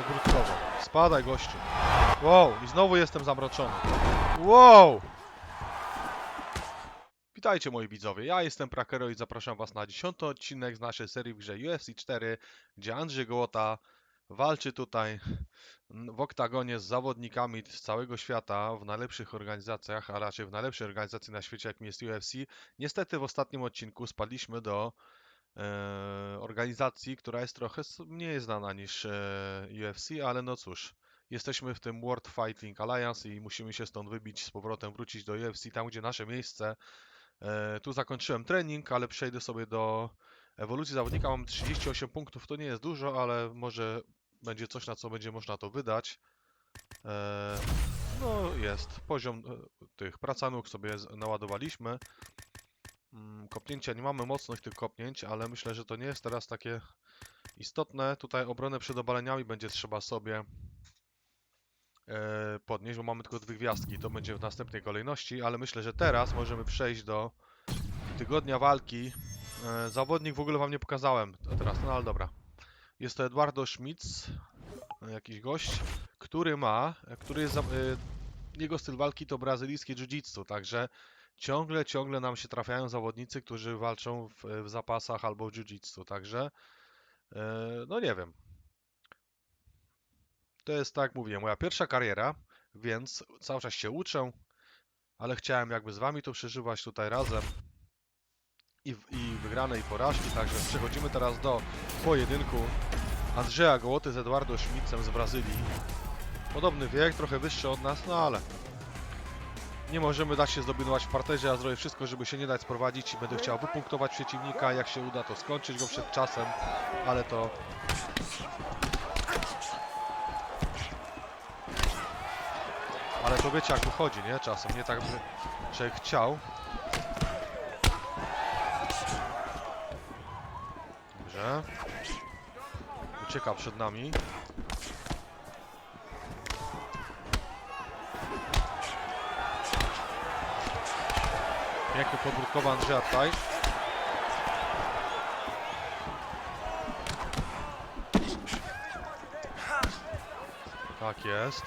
Ogródkowo. Spadaj, gościu. Wow, i znowu jestem zamroczony. Wow! Witajcie moi widzowie, ja jestem Prakero i zapraszam was na 10 odcinek z naszej serii w grze UFC 4, gdzie Andrzej Gołota walczy tutaj w oktagonie z zawodnikami z całego świata w najlepszych organizacjach, a raczej w najlepszej organizacji na świecie, jakim jest UFC. Niestety w ostatnim odcinku spadliśmy do organizacji, która jest trochę mniej znana niż e, UFC, ale no cóż, jesteśmy w tym World Fighting Alliance i musimy się stąd wybić z powrotem, wrócić do UFC, tam gdzie nasze miejsce. E, tu zakończyłem trening, ale przejdę sobie do ewolucji zawodnika. Mam 38 punktów, to nie jest dużo, ale może będzie coś, na co będzie można to wydać. E, no jest, poziom e, tych pracanóg sobie naładowaliśmy. Mm, Kopnięcia nie mamy mocnych tych kopnięć, ale myślę, że to nie jest teraz takie istotne. Tutaj obronę przed obaleniami będzie trzeba sobie e, podnieść, bo mamy tylko dwie gwiazdki. To będzie w następnej kolejności, ale myślę, że teraz możemy przejść do tygodnia walki. E, zawodnik w ogóle wam nie pokazałem teraz, no ale dobra. Jest to Eduardo Schmitz, e, jakiś gość, który ma, który jest, jego styl walki to brazylijskie jiu-jitsu, także ciągle, ciągle nam się trafiają zawodnicy, którzy walczą w, w zapasach albo w jiu-jitsu, także e, no nie wiem. To jest tak mówię, moja pierwsza kariera, więc cały czas się uczę, ale chciałem jakby z wami to przeżywać tutaj razem i, i wygrane i porażki, także przechodzimy teraz do pojedynku Andrzeja Gołoty z Eduardo Schmitzem z Brazylii. Podobny wiek, trochę wyższy od nas, no ale nie możemy dać się zdominować w parterze, ja zrobię wszystko, żeby się nie dać sprowadzić będę chciał wypunktować przeciwnika, jak się uda to skończyć go przed czasem, ale to Ale to wiecie jak wychodzi, nie? Czasem, nie tak by człowiek chciał. Dobrze. Ucieka przed nami. Piękny podbródkowa Andrzeja tutaj. Tak jest.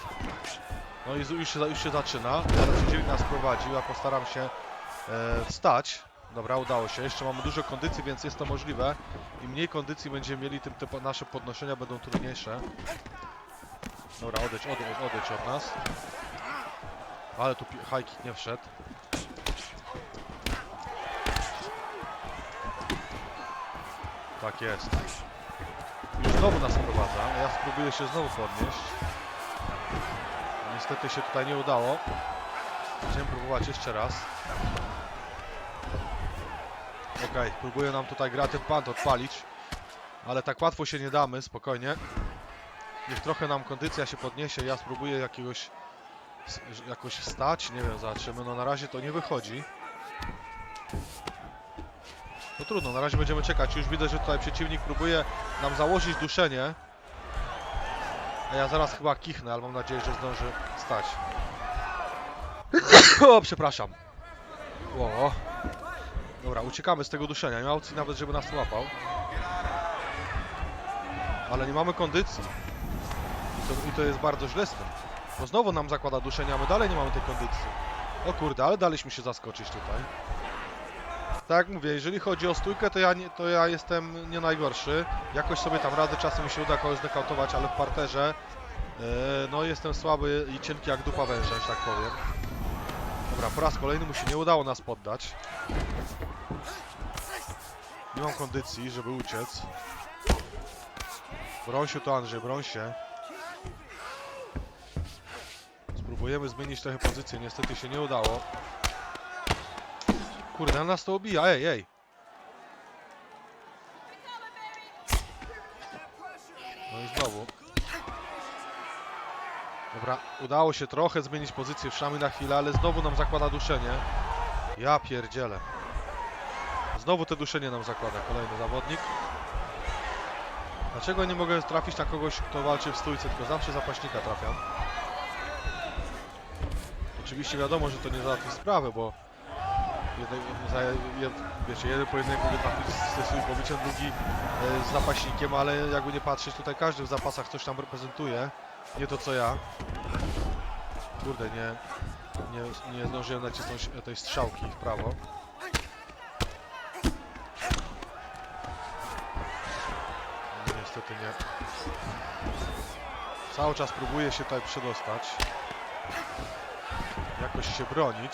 No i już się, już się zaczyna. Ale przeciwnik nas prowadził, ja postaram się e, wstać. Dobra, udało się. Jeszcze mamy dużo kondycji, więc jest to możliwe. Im mniej kondycji będziemy mieli, tym te nasze podnoszenia będą trudniejsze. Dobra, odejdź, odejdź, odejdź od nas. Ale tu high kick nie wszedł. Tak jest. Już znowu nas prowadza. Ja spróbuję się znowu podnieść. Niestety się tutaj nie udało. Będziemy próbować jeszcze raz. Okej, próbuję nam tutaj gra ten pant odpalić. Ale tak łatwo się nie damy, spokojnie. Niech trochę nam kondycja się podniesie. Ja spróbuję jakiegoś jakoś wstać. Nie wiem, zobaczymy. No na razie to nie wychodzi. No trudno, na razie będziemy czekać. Już widzę, że tutaj przeciwnik próbuje nam założyć duszenie. A ja zaraz chyba kichnę, ale mam nadzieję, że zdąży stać. o, przepraszam. O. Dobra, uciekamy z tego duszenia. Nie ma opcji nawet, żeby nas łapał. Ale nie mamy kondycji. I to, I to jest bardzo źle z tym. Bo znowu nam zakłada duszenia, a my dalej nie mamy tej kondycji. O kurde, ale daliśmy się zaskoczyć tutaj. Tak mówię, jeżeli chodzi o stójkę, to ja, nie, to ja jestem nie najgorszy. Jakoś sobie tam radzę, czasem mi się uda kogoś zdekautować, ale w parterze e, no jestem słaby i cienki jak dupa węża, że tak powiem. Dobra, po raz kolejny mu się nie udało nas poddać. Nie mam kondycji, żeby uciec. Broń się to Andrzej, broń się. Spróbujemy zmienić trochę pozycję, niestety się nie udało. Kurde, nas to obija, ej, ej. No i znowu. Dobra, udało się trochę zmienić pozycję, wszamy na chwilę, ale znowu nam zakłada duszenie. Ja pierdzielę. Znowu te duszenie nam zakłada kolejny zawodnik. Dlaczego nie mogę trafić na kogoś, kto walczy w stójce, tylko zawsze zapaśnika trafiam? Oczywiście wiadomo, że to nie załatwi sprawy, bo jednej, za, jed, wiecie, jeden po jednej mogę trafić ze drugi e, z zapaśnikiem, ale jakby nie patrzeć, tutaj każdy w zapasach coś tam reprezentuje. Nie to co ja. Kurde, nie, nie, nie zdążyłem nacisnąć tej strzałki w prawo. No, niestety nie. Cały czas próbuję się tutaj przedostać. Jakoś się bronić.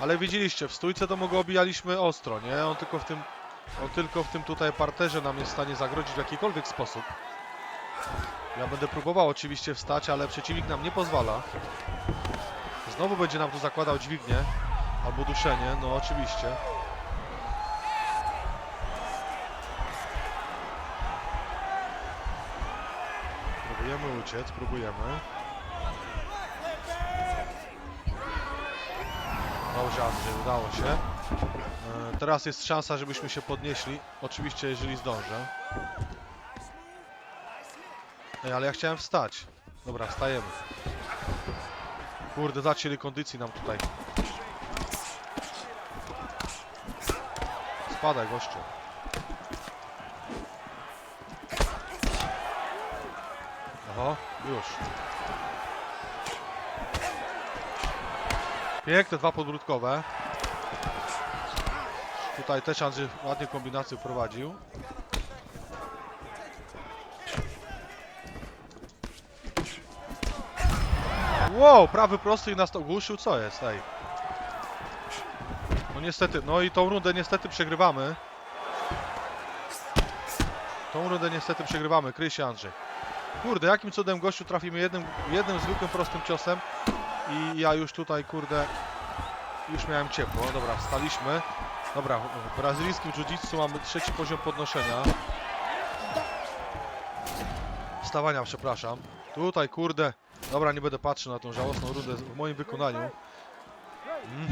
Ale widzieliście, w stójce to go obijaliśmy ostro, nie? On tylko w tym, on tylko w tym tutaj parterze nam jest w stanie zagrozić w jakikolwiek sposób. Ja będę próbował oczywiście wstać, ale przeciwnik nam nie pozwala. Znowu będzie nam tu zakładał dźwignię albo duszenie, no oczywiście. Próbujemy uciec, próbujemy. Dobrze Andrzej, udało się. E, Teraz jest szansa, żebyśmy się podnieśli. Oczywiście, jeżeli zdążę. Ej, ale ja chciałem wstać. Dobra, wstajemy. Kurde, zacięli kondycji nam tutaj. Spadaj, gościu. Oho, już. Piękne dwa podbródkowe. Tutaj też Andrzej ładnie kombinację wprowadził. Wow, prawy prosty i nas ogłuszył, co jest, ej. No niestety, no i tą rundę niestety przegrywamy. Tą rundę niestety przegrywamy, kryj się Andrzej. Kurde, jakim cudem gościu trafimy jednym, jednym zwykłym prostym ciosem i ja już tutaj, kurde, już miałem ciepło. Dobra, wstaliśmy. Dobra, w brazylijskim jiu-jitsu mamy trzeci poziom podnoszenia. Wstawania, przepraszam. Tutaj, kurde. Dobra, nie będę patrzył na tą żałosną rundę w moim wykonaniu. Mm,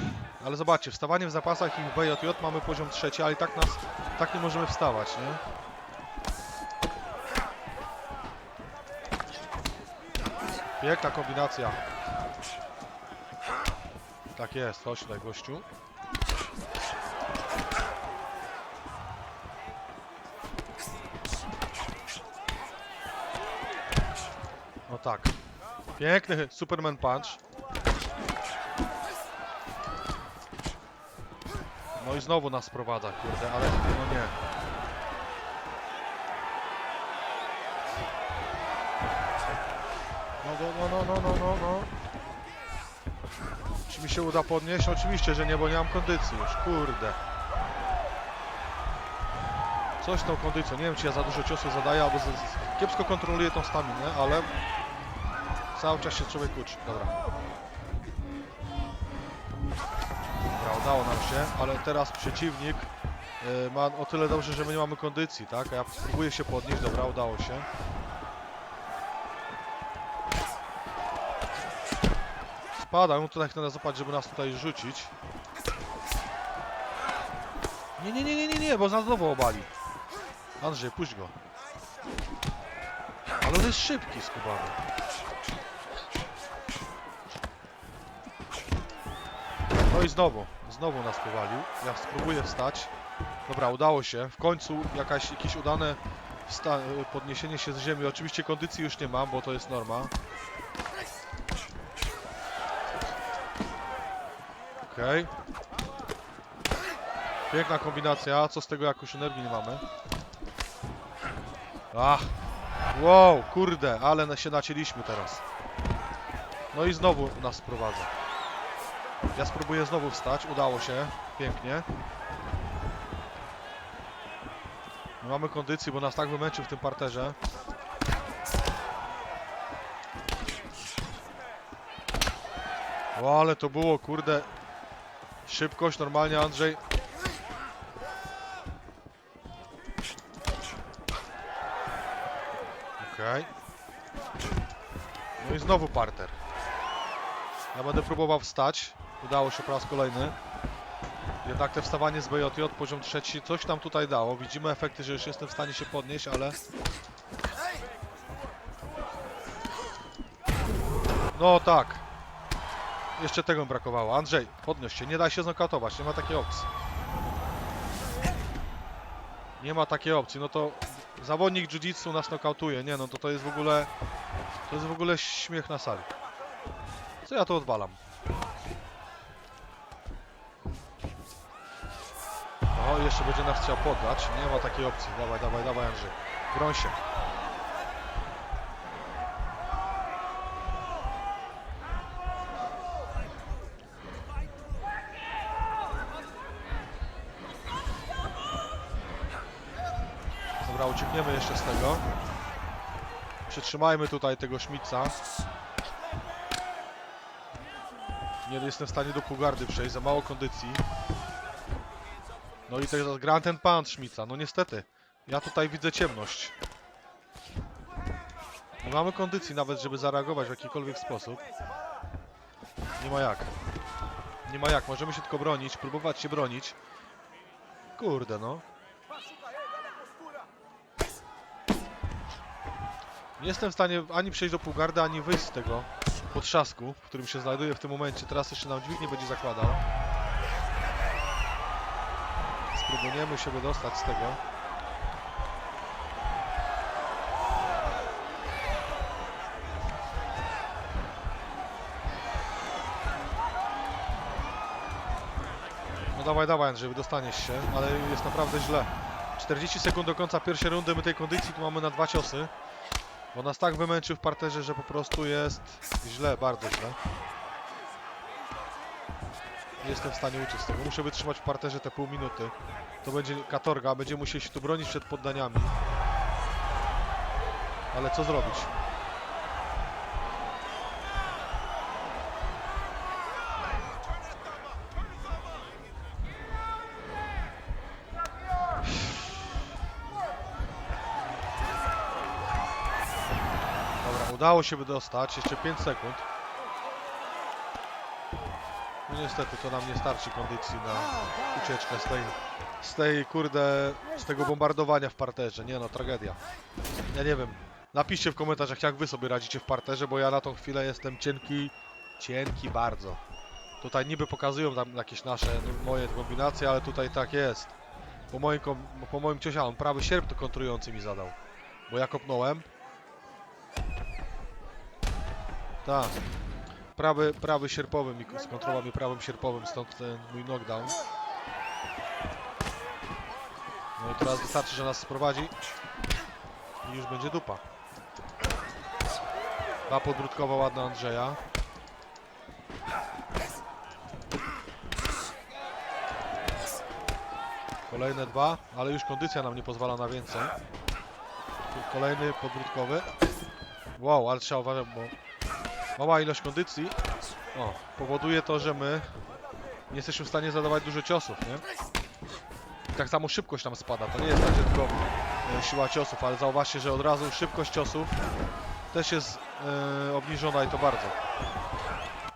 ale zobaczcie, wstawanie w zapasach i w BJJ mamy poziom trzeci, ale i tak nas, tak nie możemy wstawać, nie? Piękna kombinacja. Tak jest, chodź tutaj gościu. No tak. Piękny Superman Punch. No i znowu nas sprowadza, kurde, ale no nie. No, no, no, no, no, no, no. Czy mi się uda podnieść? Oczywiście, że nie, bo nie mam kondycji już, kurde. Coś tą kondycją, nie wiem czy ja za dużo ciosów zadaję, albo kiepsko kontroluję tą staminę, ale cały czas się człowiek uczy. Dobra. Dobra, udało nam się, ale teraz przeciwnik y, ma o tyle dobrze, że my nie mamy kondycji, tak? A ja próbuję się podnieść, dobra, udało się. Spada, no tutaj chcę zapać, żeby nas tutaj rzucić. Nie, nie, nie, nie, nie, nie, bo nas znowu obali. Andrzej, puść go. Ale on jest szybki, skubany. No i znowu, znowu nas powalił. Ja spróbuję wstać. Dobra, udało się. W końcu jakaś, jakieś udane podniesienie się z ziemi. Oczywiście kondycji już nie mam, bo to jest norma. Okej. Piękna kombinacja. Co z tego, jak już energii nie mamy? Ach. Wow, kurde, ale się nacięliśmy teraz. No i znowu nas sprowadza. Ja spróbuję znowu wstać. Udało się. Pięknie. Nie mamy kondycji, bo nas tak wymęczył w tym parterze. O, ale to było, kurde. Szybkość, normalnie Andrzej. Okej. No i znowu parter. Ja będę próbował wstać. Udało się po raz kolejny. Jednak te wstawanie z BJJ poziom trzeci coś tam tutaj dało. Widzimy efekty, że już jestem w stanie się podnieść, ale... No tak. Jeszcze tego mi brakowało. Andrzej, podnoś się, nie da się znokautować, nie ma takiej opcji. Nie ma takiej opcji, no to zawodnik jiu-jitsu nas nokautuje, nie no to to jest w ogóle, to jest w ogóle śmiech na sali. Co ja to odwalam? O, jeszcze będzie nas chciał poddać, nie ma takiej opcji, dawaj, dawaj, dawaj Andrzej, broń się. Uciekniemy jeszcze z tego. Przytrzymajmy tutaj tego Szmica. Nie jestem w stanie do półgardy przejść, za mało kondycji. No i jest Grand ten pan Szmica, no niestety. Ja tutaj widzę ciemność. Nie mamy kondycji nawet, żeby zareagować w jakikolwiek sposób. Nie ma jak. Nie ma jak, możemy się tylko bronić, próbować się bronić. Kurde no. Nie jestem w stanie ani przejść do półgardy, ani wyjść z tego potrzasku, w którym się znajduję w tym momencie. Teraz jeszcze nam dźwignię będzie zakładał. Spróbujemy się wydostać z tego. No dawaj, dawaj Andrzej, wydostaniesz się, ale jest naprawdę źle. 40 sekund do końca pierwszej rundy, my tej kondycji tu mamy na dwa ciosy. Bo nas tak wymęczył w parterze, że po prostu jest źle, bardzo źle. Nie jestem w stanie uciec z tego. Muszę wytrzymać w parterze te pół minuty. To będzie katorga, będziemy musieli się tu bronić przed poddaniami. Ale co zrobić? Udało się wydostać. Jeszcze 5 sekund. No niestety to nam nie starczy kondycji na ucieczkę z tej, z tej kurde, z tego bombardowania w parterze. Nie no, tragedia. Ja nie wiem. Napiszcie w komentarzach, jak wy sobie radzicie w parterze, bo ja na tą chwilę jestem cienki, cienki bardzo. Tutaj niby pokazują tam jakieś nasze, no, moje kombinacje, ale tutaj tak jest. Po moim, po moim ciosie, on prawy sierp to kontrujący mi zadał. Bo ja kopnąłem. Tak. Prawy, prawy sierpowy mi skontrował mnie prawym sierpowym, stąd ten mój knockdown. No i teraz wystarczy, że nas sprowadzi i już będzie dupa. Dwa podbródkowa ładna Andrzeja. Kolejne dwa, ale już kondycja nam nie pozwala na więcej. Kolejny podbródkowy. Wow, ale trzeba uważać, bo mała ilość kondycji o, powoduje to, że my nie jesteśmy w stanie zadawać dużo ciosów, nie? I tak samo szybkość nam spada. To nie jest tak, że tylko e, siła ciosów, ale zauważcie, że od razu szybkość ciosów też jest e, obniżona i to bardzo.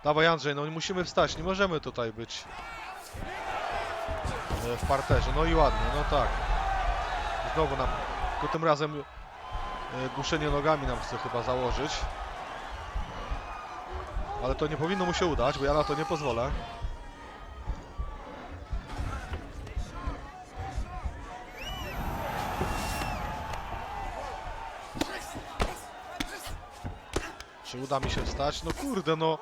Dawaj Andrzej, no musimy wstać, nie możemy tutaj być e, w parterze. No i ładnie, no tak. Znowu nam, tylko tym razem e, duszenie nogami nam chce chyba założyć. Ale to nie powinno mu się udać, bo ja na to nie pozwolę. Czy uda mi się wstać? No kurde, no.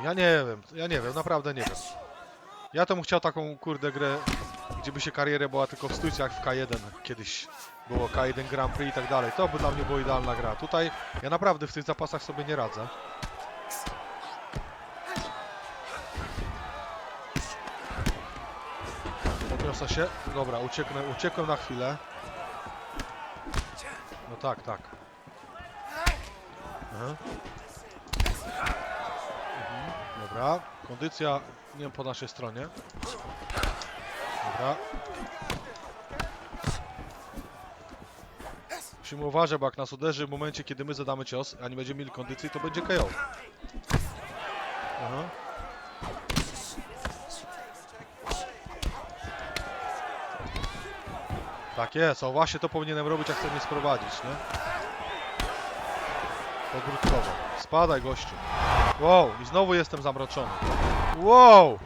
Ja nie wiem, ja nie wiem, naprawdę nie wiem. Ja to bym chciał taką kurde grę, gdzie by się karierę była tylko w stójce jak w K1 kiedyś było K1 Grand Prix i tak dalej. To by dla mnie była idealna gra. Tutaj ja naprawdę w tych zapasach sobie nie radzę. Podniosę się. Dobra, ucieknę, uciekłem na chwilę. No tak, tak. Mhm, dobra. Kondycja nie po naszej stronie. Dobra. Musimy uważać, bo jak nas uderzy w momencie, kiedy my zadamy cios, a nie będziemy mieli kondycji, to będzie KO. Tak jest, o właśnie to powinienem robić, jak chcę mnie sprowadzić, nie? Podbródkowo. Spadaj, gościu. Wow, i znowu jestem zamroczony. Wow!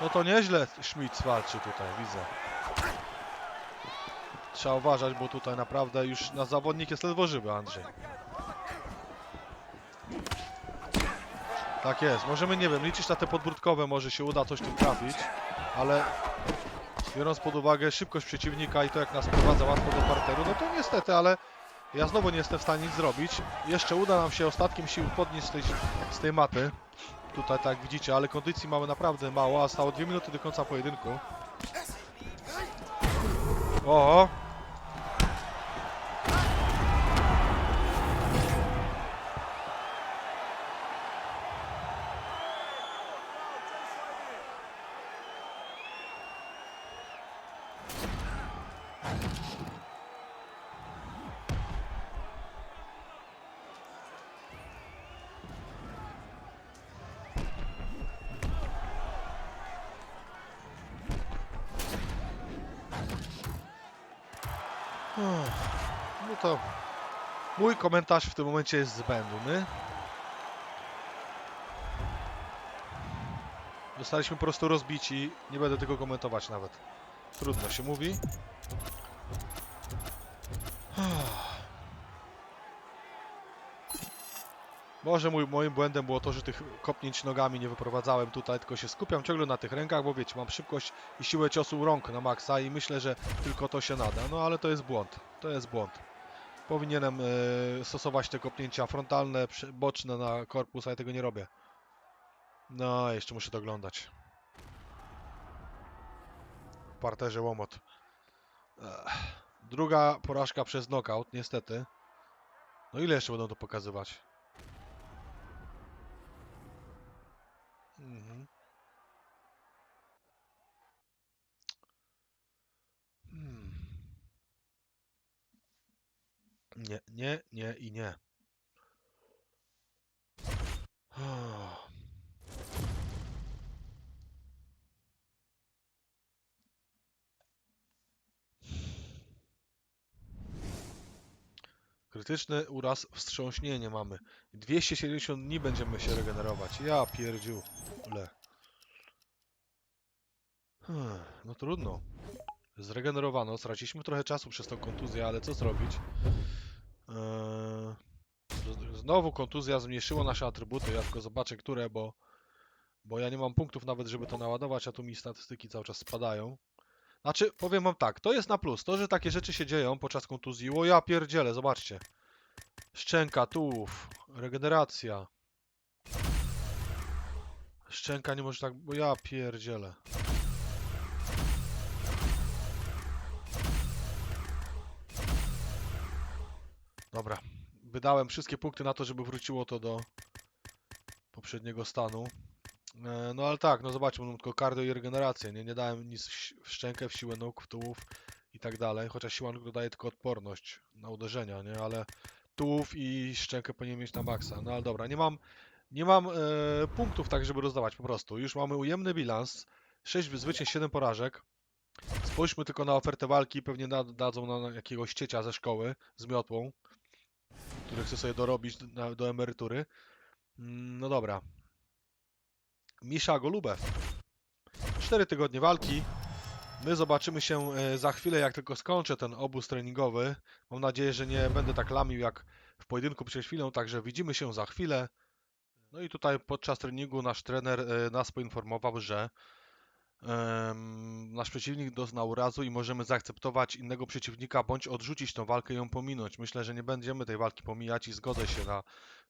No to nieźle Schmidt walczy tutaj, widzę. Trzeba uważać, bo tutaj naprawdę już na zawodnik jest ledwo żywy, Andrzej. Tak jest, możemy, nie wiem, liczyć na te podbródkowe, może się uda coś tym trafić, ale biorąc pod uwagę szybkość przeciwnika i to jak nas prowadza łatwo do parteru, no to niestety, ale ja znowu nie jestem w stanie nic zrobić. Jeszcze uda nam się ostatkiem sił podnieść z tej, z tej maty. Tutaj tak jak widzicie, ale kondycji mamy naprawdę mało, a stało 2 minuty do końca pojedynku. O! No to mój komentarz w tym momencie jest zbędny. Zostaliśmy po prostu rozbici. Nie będę tego komentować nawet. Trudno się mówi. Może mój, moim błędem było to, że tych kopnięć nogami nie wyprowadzałem tutaj, tylko się skupiam ciągle na tych rękach, bo wiecie, mam szybkość i siłę ciosu rąk na maksa i myślę, że tylko to się nada. No ale to jest błąd. To jest błąd. Powinienem e, stosować te kopnięcia frontalne, boczne na korpus, a ja tego nie robię. No, jeszcze muszę to oglądać. W parterze łomot. Ech. Druga porażka przez knockout, niestety. No ile jeszcze będą to pokazywać? Mhm. Hmm. Nie, nie, nie i nie. Krytyczny uraz wstrząśnienie mamy. 270 dni będziemy się regenerować. Ja pierdziu. Le. Hmm, No trudno. Zregenerowano. Straciliśmy trochę czasu przez tą kontuzję, ale co zrobić? Eee, Znowu kontuzja zmniejszyła nasze atrybuty. Ja tylko zobaczę, które, bo, bo ja nie mam punktów nawet, żeby to naładować, a tu mi statystyki cały czas spadają. Znaczy, powiem wam tak, to jest na plus. To, że takie rzeczy się dzieją podczas kontuzji. O ja pierdzielę, zobaczcie. Szczęka, tułów, regeneracja. Szczęka nie może tak, bo ja pierdzielę. Dobra, wydałem wszystkie punkty na to, żeby wróciło to do poprzedniego stanu. E, No ale tak, no zobaczmy, mam tylko kardio i regenerację, nie, nie dałem nic w szczękę, w siłę nóg, w tułów i tak dalej, chociaż siła nóg dodaje tylko odporność na uderzenia, nie, ale tułów i szczękę powinien mieć na maksa, no ale dobra, nie mam, nie mam e, punktów tak, żeby rozdawać po prostu, już mamy ujemny bilans, 6 zwycięstw, 7 porażek, spójrzmy tylko na ofertę walki, pewnie da, dadzą nam jakiegoś ciecia ze szkoły z miotłą, który chce sobie dorobić na, do emerytury, Mm, no dobra, Misza Golubew. 4 tygodnie walki. My zobaczymy się e, za chwilę, jak tylko skończę ten obóz treningowy. Mam nadzieję, że nie będę tak lamił jak w pojedynku przed chwilą, także widzimy się za chwilę. No i tutaj podczas treningu nasz trener e, nas poinformował, że nasz przeciwnik doznał urazu i możemy zaakceptować innego przeciwnika bądź odrzucić tą walkę i ją pominąć. Myślę, że nie będziemy tej walki pomijać i zgodzę się na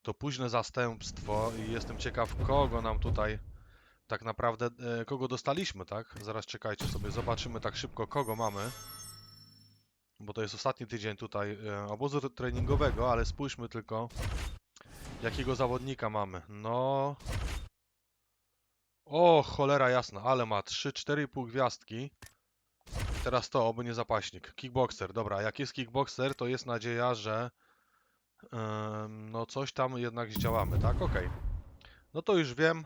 to późne zastępstwo i jestem ciekaw, kogo nam tutaj tak naprawdę, e, kogo dostaliśmy, tak? Zaraz czekajcie sobie, zobaczymy tak szybko, kogo mamy. Bo to jest ostatni tydzień tutaj e, obozu tre- treningowego, ale spójrzmy tylko, jakiego zawodnika mamy. No... O, cholera jasna, ale ma 3, 4,5 gwiazdki. Teraz to, oby nie zapaśnik. Kickboxer, dobra, jak jest kickboxer, to jest nadzieja, że no coś tam jednak zdziałamy, tak? Okej. No to już wiem.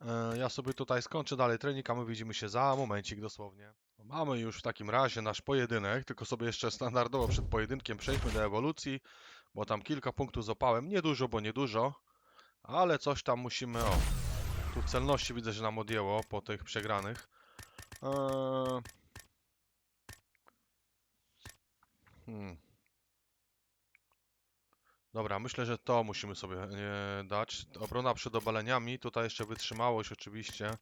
E, Ja sobie tutaj skończę dalej trening, a my widzimy się za momencik dosłownie. Mamy już w takim razie nasz pojedynek, tylko sobie jeszcze standardowo przed pojedynkiem przejdźmy do ewolucji. bo tam kilka punktów zopałem. Nie dużo, bo nie dużo, ale coś tam musimy. O, tu w celności widzę, że nam odjęło po tych przegranych. Eee... Hmm. Dobra, myślę, że to musimy sobie e, dać. Obrona przed obaleniami, tutaj jeszcze wytrzymałość oczywiście.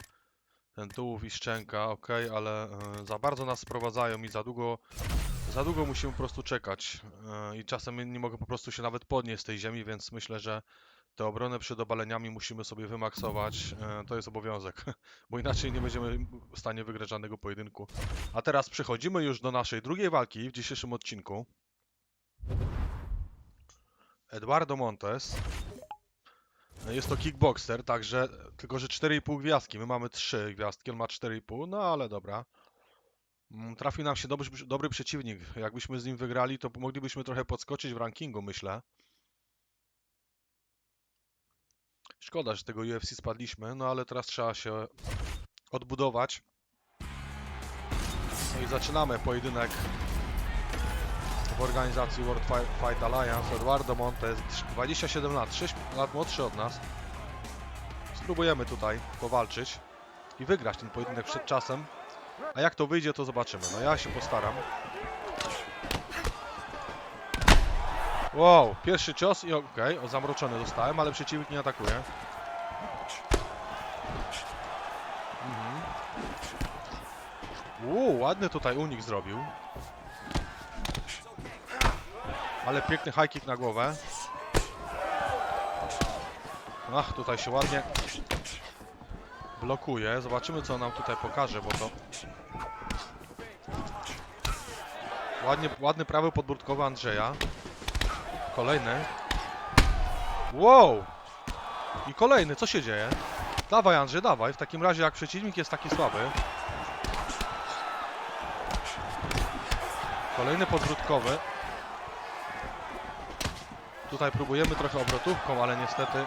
Ten tułów i szczęka, ok, ale e, za bardzo nas sprowadzają i za długo, za długo musimy po prostu czekać. E, I czasem nie mogę po prostu się nawet podnieść z tej ziemi, więc myślę, że tę obronę przed obaleniami musimy sobie wymaksować. E, to jest obowiązek, bo inaczej nie będziemy w stanie wygrać żadnego pojedynku. A teraz przechodzimy już do naszej drugiej walki w dzisiejszym odcinku. Eduardo Montes. Jest to kickboxer, także tylko, że 4,5 gwiazdki. My mamy 3 gwiazdki, on ma 4,5, no ale dobra. Mm, Trafił nam się dobry, dobry przeciwnik. Jakbyśmy z nim wygrali, to moglibyśmy trochę podskoczyć w rankingu, myślę. Szkoda, że tego UFC spadliśmy, no ale teraz trzeba się odbudować. No i zaczynamy pojedynek w organizacji World Fi- Fight Alliance. Eduardo Montes, 27 lat, 6 lat młodszy od nas. Spróbujemy tutaj powalczyć i wygrać ten pojedynek przed czasem. A jak to wyjdzie, to zobaczymy. No ja się postaram. Wow, pierwszy cios i okej, o zamroczony zostałem, ale przeciwnik nie atakuje. Mhm. Ładny tutaj unik zrobił. Ale piękny high kick na głowę. Ach, tutaj się ładnie blokuje. Zobaczymy, co nam tutaj pokaże, bo to... Ładnie, ładny prawy podbródkowy Andrzeja. Kolejny. Wow! I kolejny, co się dzieje? Dawaj Andrzej, dawaj. W takim razie, jak przeciwnik jest taki słaby. Kolejny podbródkowy. Tutaj próbujemy trochę obrotówką, ale niestety...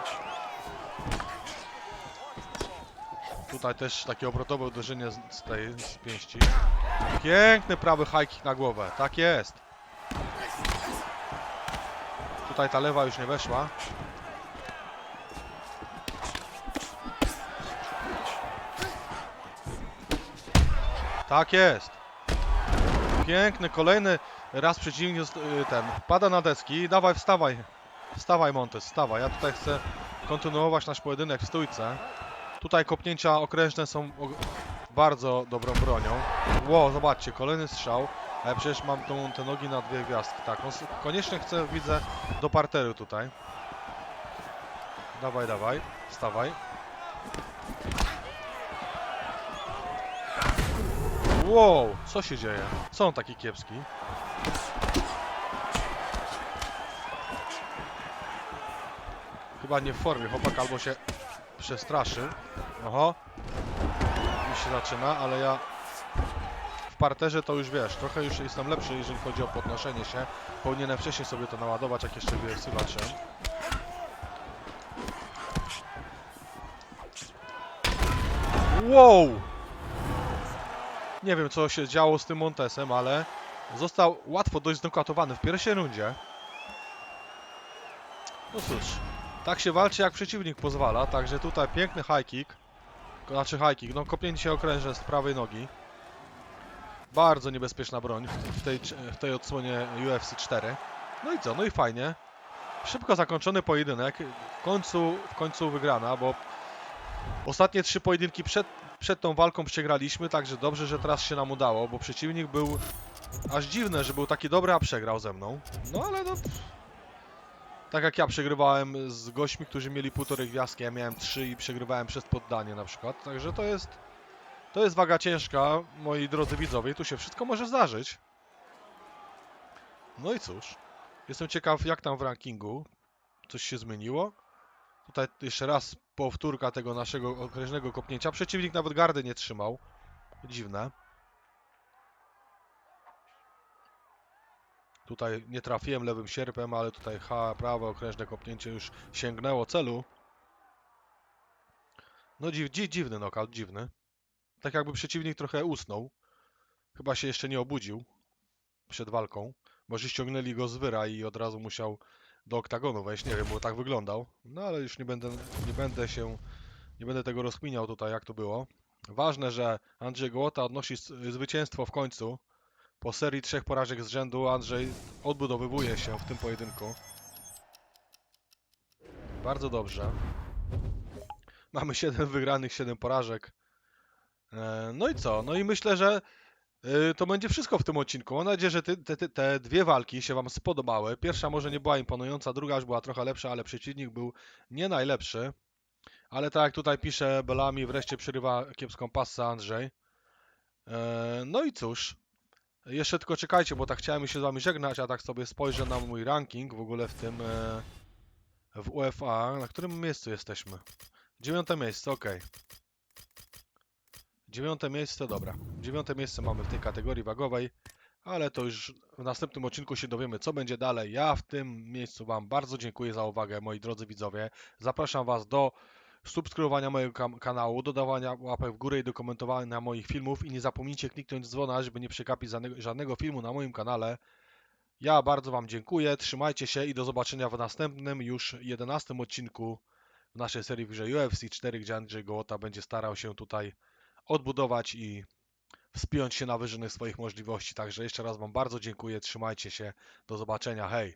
Tutaj też takie obrotowe uderzenie z, tej z pięści. Piękny prawy high na głowę. Tak jest. Tutaj ta lewa już nie weszła. Tak jest. Piękny, kolejny raz przeciwnik y, ten pada na deski. Dawaj, wstawaj. Wstawaj Montes, wstawaj. Ja tutaj chcę kontynuować nasz pojedynek w stójce. Tutaj kopnięcia okrężne są bardzo dobrą bronią. Ło, zobaczcie, kolejny strzał. A ja przecież mam tą, te nogi na dwie gwiazdki. Tak, s- koniecznie chcę, widzę, do parteru tutaj. Dawaj, dawaj, wstawaj. Wow, co się dzieje? Co on taki kiepski? Chyba nie w formie, chłopak albo się przestraszy. Oho. Już się zaczyna, ale ja w parterze to już wiesz, trochę już jestem lepszy, jeżeli chodzi o podnoszenie się. Powinienem wcześniej sobie to naładować, jak jeszcze w UFC walczyłem. Wow! Nie wiem, co się działo z tym Montesem, ale został łatwo dość znokautowany w pierwszej rundzie. No cóż, tak się walczy, jak przeciwnik pozwala, także tutaj piękny high kick. Znaczy high kick, no kopnięcie okrężne z prawej nogi. Bardzo niebezpieczna broń w- w tej, w tej odsłonie UFC 4. No i co, no i fajnie. Szybko zakończony pojedynek, w końcu, w końcu wygrana, bo ostatnie trzy pojedynki przed, przed tą walką przegraliśmy, także dobrze, że teraz się nam udało, bo przeciwnik był aż dziwne, że był taki dobry, a przegrał ze mną. No ale no... Tak jak ja przegrywałem z gośćmi, którzy mieli półtorej gwiazdki, ja miałem trzy i przegrywałem przez poddanie na przykład, także to jest... To jest waga ciężka, moi drodzy widzowie, tu się wszystko może zdarzyć. No i cóż, jestem ciekaw jak tam w rankingu, coś się zmieniło. Tutaj jeszcze raz powtórka tego naszego okrężnego kopnięcia. Przeciwnik nawet gardy nie trzymał. Dziwne. Tutaj nie trafiłem lewym sierpem, ale tutaj ha, prawe okrężne kopnięcie już sięgnęło celu. No dziw, dzi, dziwny knockout, dziwny. Tak jakby przeciwnik trochę usnął. Chyba się jeszcze nie obudził przed walką. Może ściągnęli go z wyra i od razu musiał do oktagonu wejść, nie wiem, bo tak wyglądał. No ale już nie będę, nie będę się, nie będę tego rozkminiał tutaj, jak to było. Ważne, że Andrzej Gołota odnosi zwycięstwo w końcu. Po serii trzech porażek z rzędu Andrzej odbudowywuje się w tym pojedynku. Bardzo dobrze. Mamy 7 wygranych, 7 porażek. E, No i co? No i myślę, że y, to będzie wszystko w tym odcinku. Mam nadzieję, że te, te, te dwie walki się Wam spodobały. Pierwsza może nie była imponująca, druga już była trochę lepsza, ale przeciwnik był nie najlepszy. Ale tak jak tutaj pisze Belami, wreszcie przerywa kiepską passę Andrzej. E, No i cóż, jeszcze tylko czekajcie, bo tak chciałem się z Wami żegnać, a tak sobie spojrzę na mój ranking w ogóle w tym e, w UEFA. Na którym miejscu jesteśmy? Dziewiąte miejsce, ok. Dziewiąte miejsce, dobra. Dziewiąte miejsce mamy w tej kategorii wagowej, ale to już w następnym odcinku się dowiemy, co będzie dalej. Ja w tym miejscu Wam bardzo dziękuję za uwagę, moi drodzy widzowie. Zapraszam Was do subskrybowania mojego kanału, dodawania łapek w górę i do komentowania moich filmów i nie zapomnijcie kliknąć dzwona, żeby nie przegapić żadnego, żadnego filmu na moim kanale. Ja bardzo Wam dziękuję, trzymajcie się i do zobaczenia w następnym, już 11 odcinku w naszej serii w grze UFC 4, gdzie Andrzej Gołota będzie starał się tutaj odbudować i wspiąć się na wyżyny swoich możliwości. Także jeszcze raz Wam bardzo dziękuję, trzymajcie się, do zobaczenia, hej!